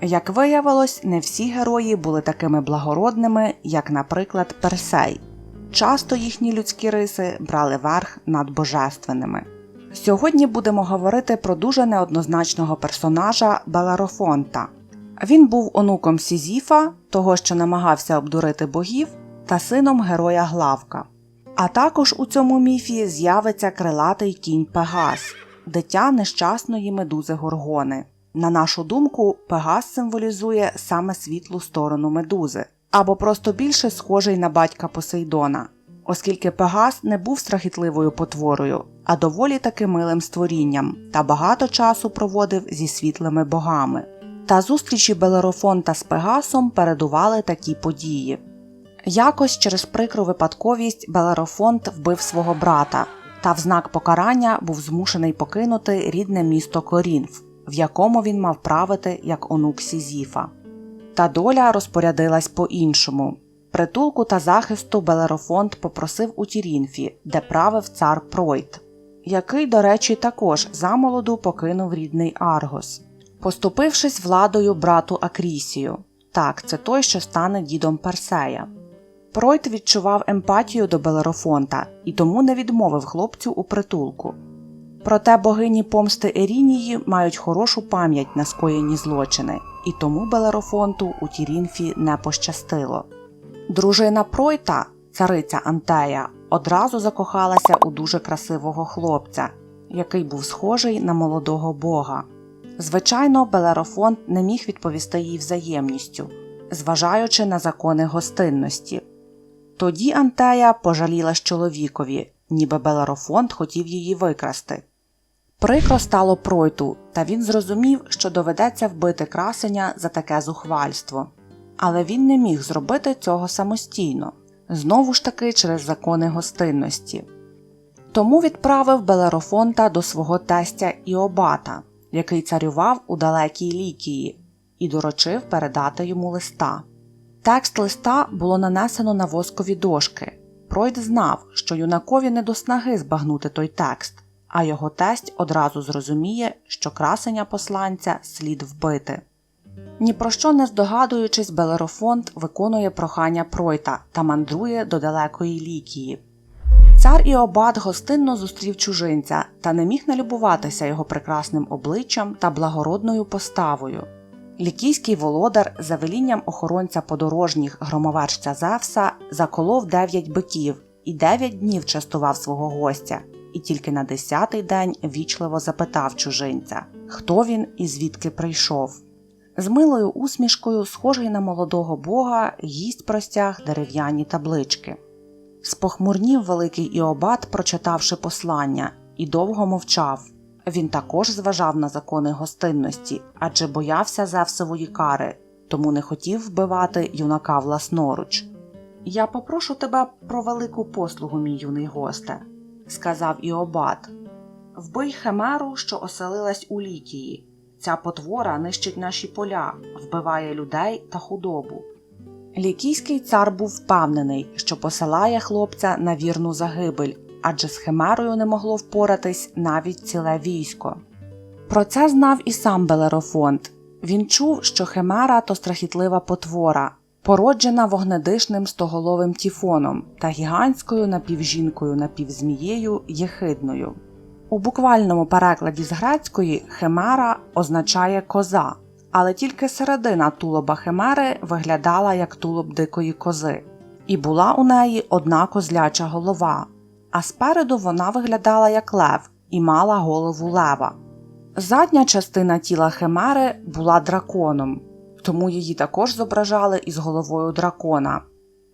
Як виявилось, не всі герої були такими благородними, як, наприклад, Персей. Часто їхні людські риси брали верх над божественними. Сьогодні будемо говорити про дуже неоднозначного персонажа Беларофонта. Він був онуком Сізіфа, того, що намагався обдурити богів, та сином героя Главка. А також у цьому міфі з'явиться крилатий кінь Пегас, дитя нещасної медузи Горгони. На нашу думку, Пегас символізує саме світлу сторону медузи, або просто більше схожий на батька Посейдона, оскільки Пегас не був страхітливою потворою, а доволі таки милим створінням та багато часу проводив зі світлими богами. Та зустрічі Белерофонта з Пегасом передували такі події. Якось через прикру випадковість Белерофонт вбив свого брата, та в знак покарання був змушений покинути рідне місто Корінф, в якому він мав правити як онук Сізіфа. Та доля розпорядилась по-іншому. Притулку та захисту Белерофонт попросив у Тірінфі, де правив цар Пройт, який, до речі, також замолоду покинув рідний Аргос, поступившись владою брату Акрісію. Так, це той, що стане дідом Персея. Пройт відчував емпатію до Белерофонта і тому не відмовив хлопцю у притулку. Проте богині помсти Ерінії мають хорошу пам'ять на скоєні злочини, і тому Белерофонту у Тірінфі не пощастило. Дружина Пройта, цариця Антея, одразу закохалася у дуже красивого хлопця, який був схожий на молодого бога. Звичайно, Белерофонт не міг відповісти їй взаємністю, зважаючи на закони гостинності. Тоді Антея пожалілась чоловікові, ніби Белерофонт хотів її викрасти. Прикро стало пройту, та він зрозумів, що доведеться вбити красеня за таке зухвальство. Але він не міг зробити цього самостійно, знову ж таки через закони гостинності. Тому відправив Белерофонта до свого тестя Іобата, який царював у далекій Лікії, і доручив передати йому листа. Текст листа було нанесено на воскові дошки. Пройд знав, що юнакові не до снаги збагнути той текст, а його тесть одразу зрозуміє, що красення посланця слід вбити. Ні про що не здогадуючись, Белерофонт виконує прохання Пройта та мандрує до далекої лікії. Цар Іобат гостинно зустрів чужинця та не міг налюбуватися його прекрасним обличчям та благородною поставою. Лікійський володар за велінням охоронця подорожніх громовержця Зевса заколов дев'ять биків і дев'ять днів частував свого гостя, і тільки на десятий день вічливо запитав чужинця, хто він і звідки прийшов. З милою усмішкою, схожий на молодого бога, їсть простяг дерев'яні таблички. Спохмурнів великий Іобат, прочитавши послання, і довго мовчав. Він також зважав на закони гостинності, адже боявся Зевсової кари, тому не хотів вбивати юнака власноруч. Я попрошу тебе про велику послугу, мій юний госте, сказав Іобат. Вбий химеру, що оселилась у лікії. Ця потвора нищить наші поля, вбиває людей та худобу. Лікійський цар був впевнений, що посилає хлопця на вірну загибель, адже з химерою не могло впоратись навіть ціле військо. Про це знав і сам Белерофонт. Він чув, що химера то страхітлива потвора, породжена вогнедишним стоголовим тіфоном та гігантською напівжінкою напівзмією єхидною. У буквальному перекладі з грецької химера означає коза, але тільки середина тулоба химери виглядала як тулуб дикої кози, і була у неї одна козляча голова, а спереду вона виглядала як лев і мала голову лева. Задня частина тіла химери була драконом, тому її також зображали із головою дракона.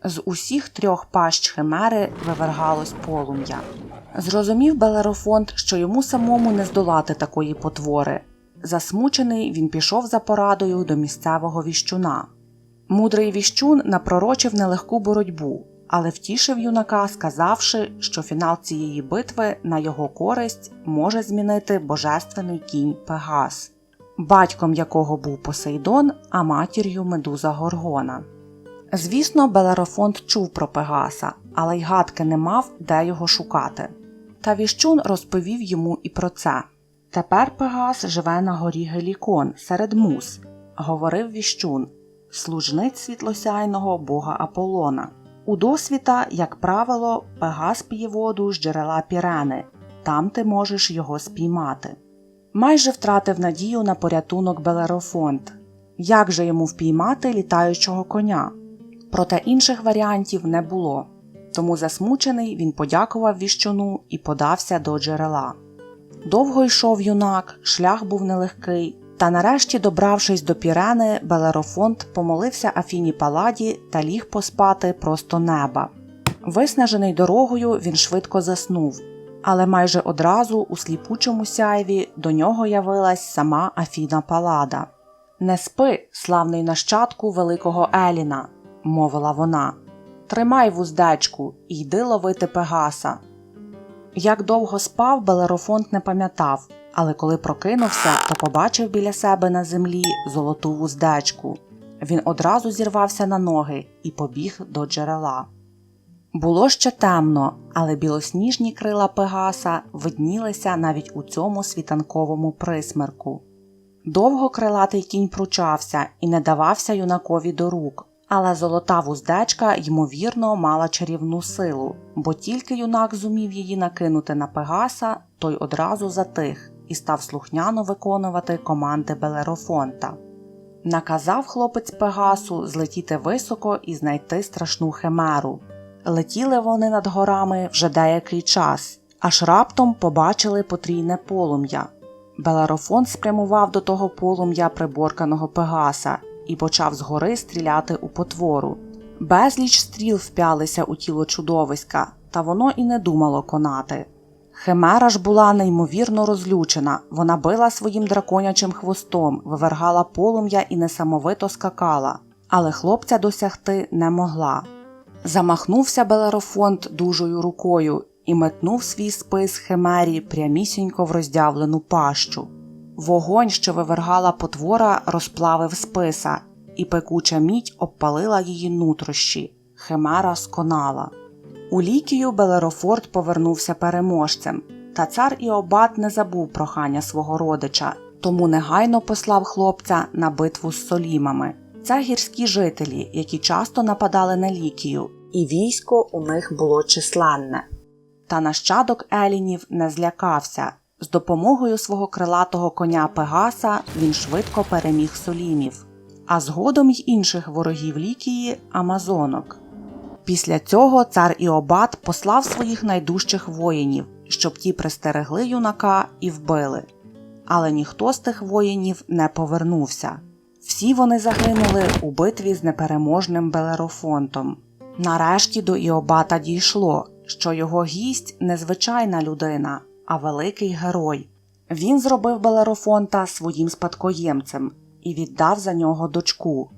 З усіх трьох пащ химери вивергалось полум'я. Зрозумів Белерофонт, що йому самому не здолати такої потвори. Засмучений, він пішов за порадою до місцевого віщуна. Мудрий віщун напророчив нелегку боротьбу, але втішив юнака, сказавши, що фінал цієї битви на його користь може змінити божественний кінь Пегас, батьком якого був Посейдон, а матір'ю медуза Горгона. Звісно, Белерофонт чув про Пегаса, але й гадки не мав, де його шукати. Та віщун розповів йому і про це. Тепер Пегас живе на горі Гелікон серед мус, говорив віщун, служниць світлосяйного бога Аполлона. У досвіта, як правило, Пегас п'є воду з джерела Пірени, там ти можеш його спіймати. Майже втратив надію на порятунок Белерофонт. Як же йому впіймати літаючого коня? Проте інших варіантів не було. Тому засмучений він подякував віщуну і подався до джерела. Довго йшов юнак, шлях був нелегкий, та нарешті, добравшись до Пірени, Белерофонт помолився Афіні Паладі та ліг поспати просто неба. Виснажений дорогою, він швидко заснув, але майже одразу у сліпучому сяйві до нього явилась сама Афіна Палада. Не спи, славний нащадку великого Еліна, мовила вона. Тримай вуздечку і йди ловити Пегаса. Як довго спав, Белерофонт не пам'ятав, але коли прокинувся, то побачив біля себе на землі золоту вуздечку. Він одразу зірвався на ноги і побіг до джерела. Було ще темно, але білосніжні крила Пегаса виднілися навіть у цьому світанковому присмерку. Довго крилатий кінь пручався і не давався юнакові до рук, але золота вуздечка, ймовірно, мала чарівну силу, бо тільки юнак зумів її накинути на Пегаса, той одразу затих і став слухняно виконувати команди Белерофонта. Наказав хлопець Пегасу злетіти високо і знайти страшну химеру. Летіли вони над горами вже деякий час, аж раптом побачили потрійне полум'я. Белерофон спрямував до того полум'я приборканого Пегаса і почав згори стріляти у потвору. Безліч стріл вп'ялися у тіло чудовиська, та воно і не думало конати. Химера ж була неймовірно розлючена, вона била своїм драконячим хвостом, вивергала полум'я і несамовито скакала, але хлопця досягти не могла. Замахнувся Белерофонт дужою рукою і метнув свій спис химері прямісінько в роздявлену пащу. Вогонь, що вивергала потвора, розплавив списа, і пекуча мідь обпалила її нутрощі. Химера сконала. У лікію Белерофорт повернувся переможцем, та цар Іобат не забув прохання свого родича, тому негайно послав хлопця на битву з солімами. Це гірські жителі, які часто нападали на лікію, і військо у них було численне. Та нащадок Елінів не злякався. З допомогою свого крилатого коня Пегаса він швидко переміг солімів, а згодом й інших ворогів лікії амазонок. Після цього цар Іобат послав своїх найдужчих воїнів, щоб ті пристерегли юнака і вбили. Але ніхто з тих воїнів не повернувся. Всі вони загинули у битві з непереможним Белерофонтом. Нарешті до Іобата дійшло, що його гість не звичайна людина, а великий герой. Він зробив Белерофонта своїм спадкоємцем і віддав за нього дочку.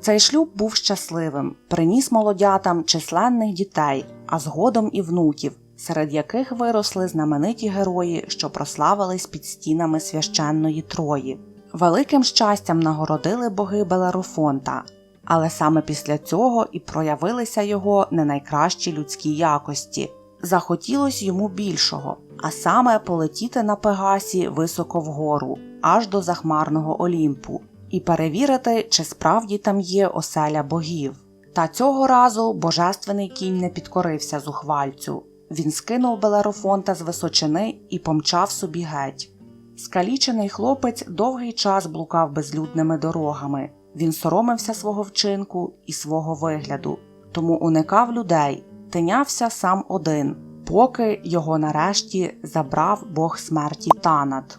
Цей шлюб був щасливим, приніс молодятам численних дітей, а згодом і внуків, серед яких виросли знамениті герої, що прославились під стінами священної Трої. Великим щастям нагородили боги Белерофонта, але саме після цього і проявилися його не найкращі людські якості. Захотілось йому більшого, а саме полетіти на Пегасі високо вгору, аж до захмарного Олімпу, і перевірити, чи справді там є оселя богів. Та цього разу божественний кінь не підкорився зухвальцю. Він скинув Белерофонта з височини і помчав собі геть. Скалічений хлопець довгий час блукав безлюдними дорогами. Він соромився свого вчинку і свого вигляду, тому уникав людей, тинявся сам один, поки його нарешті забрав бог смерті Танат.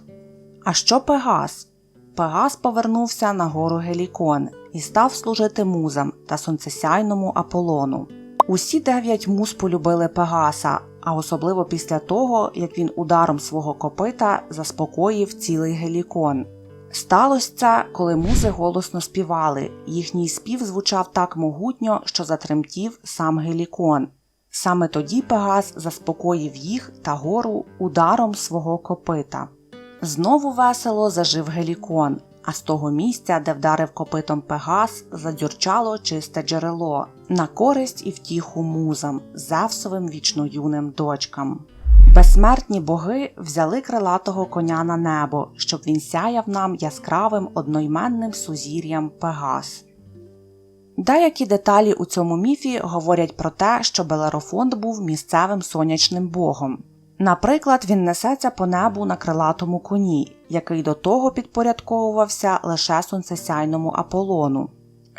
А що Пегас? Пегас повернувся на гору Гелікон і став служити музам та сонцесяйному Аполлону. Усі дев'ять муз полюбили Пегаса, а особливо після того, як він ударом свого копита заспокоїв цілий Гелікон. Сталося це, коли музи голосно співали, їхній спів звучав так могутньо, що затремтів сам Гелікон. Саме тоді Пегас заспокоїв їх та гору ударом свого копита. Знову весело зажив Гелікон, а з того місця, де вдарив копитом Пегас, задюрчало чисте джерело на користь і втіху музам, Зевсовим вічно юним дочкам. Безсмертні боги взяли крилатого коня на небо, щоб він сяяв нам яскравим одноіменним сузір'ям Пегас. Деякі деталі у цьому міфі говорять про те, що Белерофонт був місцевим сонячним богом. Наприклад, він несеться по небу на крилатому коні, який до того підпорядковувався лише сонцесяйному Аполлону.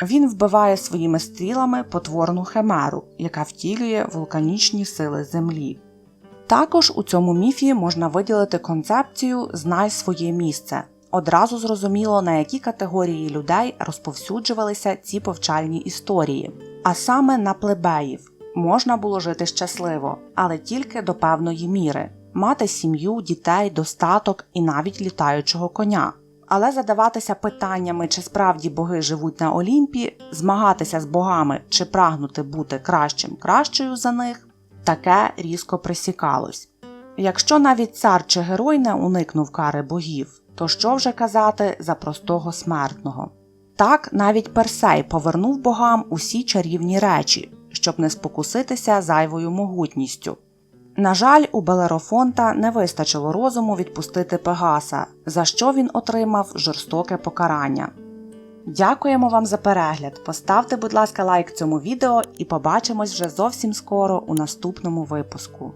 Він вбиває своїми стрілами потворну химеру, яка втілює вулканічні сили землі. Також у цьому міфі можна виділити концепцію Знай своє місце. Одразу зрозуміло, на які категорії людей розповсюджувалися ці повчальні історії, а саме на плебеїв. Можна було жити щасливо, але тільки до певної міри, мати сім'ю, дітей, достаток і навіть літаючого коня. Але задаватися питаннями, чи справді боги живуть на Олімпі, змагатися з богами чи прагнути бути кращим кращою за них, таке різко присікалось. Якщо навіть цар чи герой не уникнув кари богів, то що вже казати за простого смертного? Так навіть Персей повернув богам усі чарівні речі, щоб не спокуситися зайвою могутністю. На жаль, у Белерофонта не вистачило розуму відпустити Пегаса, за що він отримав жорстоке покарання. Дякуємо вам за перегляд. Поставте, будь ласка, лайк цьому відео і побачимось вже зовсім скоро у наступному випуску.